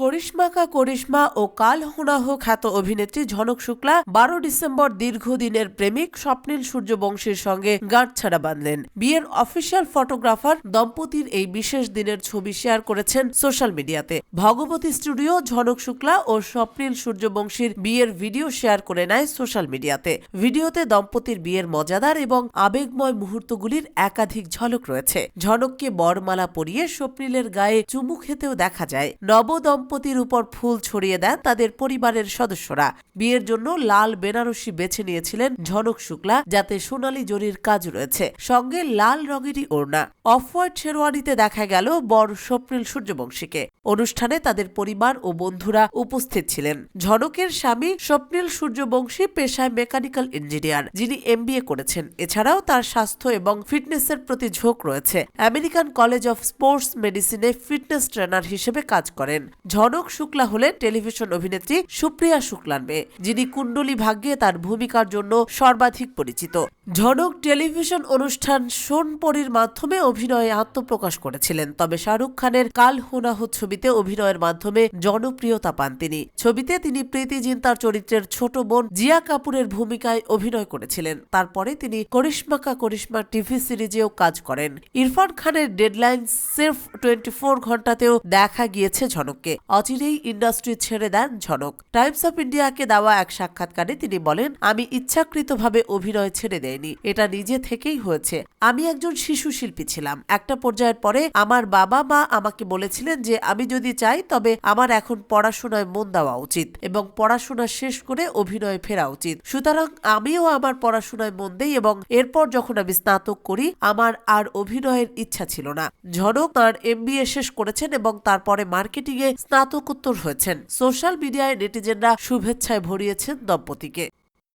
করিশ্মাকা করিশ্মা ও কাল হুনাহ খ্যাত অভিনেত্রী ঝনক শুক্লা বারো ডিসেম্বর দীর্ঘদিনের প্রেমিক স্বপ্নীল সূর্যবংশীর সঙ্গে গাঁটছাড়া বাঁধলেন। বিয়ের অফিসিয়াল ফটোগ্রাফার দম্পতির এই বিশেষ দিনের ছবি শেয়ার করেছেন সোশ্যাল মিডিয়াতে। ভগবতী স্টুডিও ঝনক শুক্লা ও স্বপ্নীল সূর্যবংশীর বিয়ের ভিডিও শেয়ার করে নেয় সোশ্যাল মিডিয়াতে। ভিডিওতে দম্পতির বিয়ের মজাদার এবং আবেগময় মুহূর্তগুলির একাধিক ঝলক রয়েছে। ঝনককে বরমালা পরিয়ে স্বপ্নীলের গায়ে চুমু খেতেও দেখা যায়। নব দম্পতির উপর ফুল ছড়িয়ে দেন তাদের পরিবারের সদস্যরা। বিয়ের জন্য লাল বেনারসি বেছে নিয়েছিলেন ঝনক শুক্লা, যাতে সোনালী জরির কাজ রয়েছে। সঙ্গে লাল রঙেরই ওড়না। অফ হোয়াইট শেরওয়ানিতে দেখা গেল বর স্বপ্নিল সূর্যবংশীকে। অনুষ্ঠানে তাদের পরিবার ও বন্ধুরা উপস্থিত ছিলেন। ঝনকের স্বামী স্বপ্নিল সূর্যবংশী পেশায় মেকানিক্যাল ইঞ্জিনিয়ার, যিনি এমবিএ করেছেন। এছাড়াও তার স্বাস্থ্য এবং ফিটনেসের প্রতি ঝোঁক রয়েছে। আমেরিকান কলেজ অফ স্পোর্টস মেডিসিনে ফিটনেস ট্রেনার হিসেবে কাজ করেন। ঝনক শুক্লা হলেন টেলিভিশন অভিনেত্রী সুপ্রিয়া শুক্লার মেয়ে, যিনি কুণ্ডলী ভাগ্যে তার ভূমিকার জন্য সর্বাধিক পরিচিত। ঝনক টেলিভিশন অনুষ্ঠান সোনপরির মাধ্যমে অভিনয়ে আত্মপ্রকাশ করেছিলেন, তবে শাহরুখ খানের কাল হোনাহ ছবিতে অভিনয়ের মাধ্যমে জনপ্রিয়তা পান তিনি। ছবিতে তিনি প্রীতি জিন্তার চরিত্রের ছোট বোন জিয়া কাপুরের ভূমিকায় অভিনয় করেছিলেন। তারপরে তিনি করিশ্মাকা করিশ্মা টিভি সিরিজেও কাজ করেন। ইরফান খানের ডেডলাইন সির্ফ টোয়েন্টি ফোর ঘন্টাতেও দেখা গিয়েছে ঝনককে। অচিরেই ইন্ডাস্ট্রি ছেড়ে দেন ঝনক। টাইমস অফ ইন্ডিয়াকে দেওয়া এক সাক্ষাৎকারে তিনি বলেন, আমি ইচ্ছাকৃতভাবে অভিনয় ছেড়ে দেয়নি এটা নিজে থেকেই হয়েছে। আমি একজন শিশু শিল্পী ছিলাম। একটা পর্যায়ের পরে আমার বাবা মা আমাকে বলেছিলেন যে, আমি যদি চাই, তবে আমার এখন পড়াশোনায় মন দেওয়া উচিত এবং পড়াশোনা শেষ করে অভিনয়ে ফেরা উচিত। সুতরাং আমিও আমার পড়াশোনায় মন দেই এবং এরপর যখন আমি স্নাতক করি, আমার আর অভিনয়ের ইচ্ছা ছিল না। ঝনক তার এমবিএ শেষ করেছেন এবং তারপরে মার্কেটিংয়ে স্নাতকোত্তর হয়েছেন। সোশ্যাল মিডিয়ায় নেটিজেনরা শুভেচ্ছায় ভরিয়েছেন দম্পতিকে।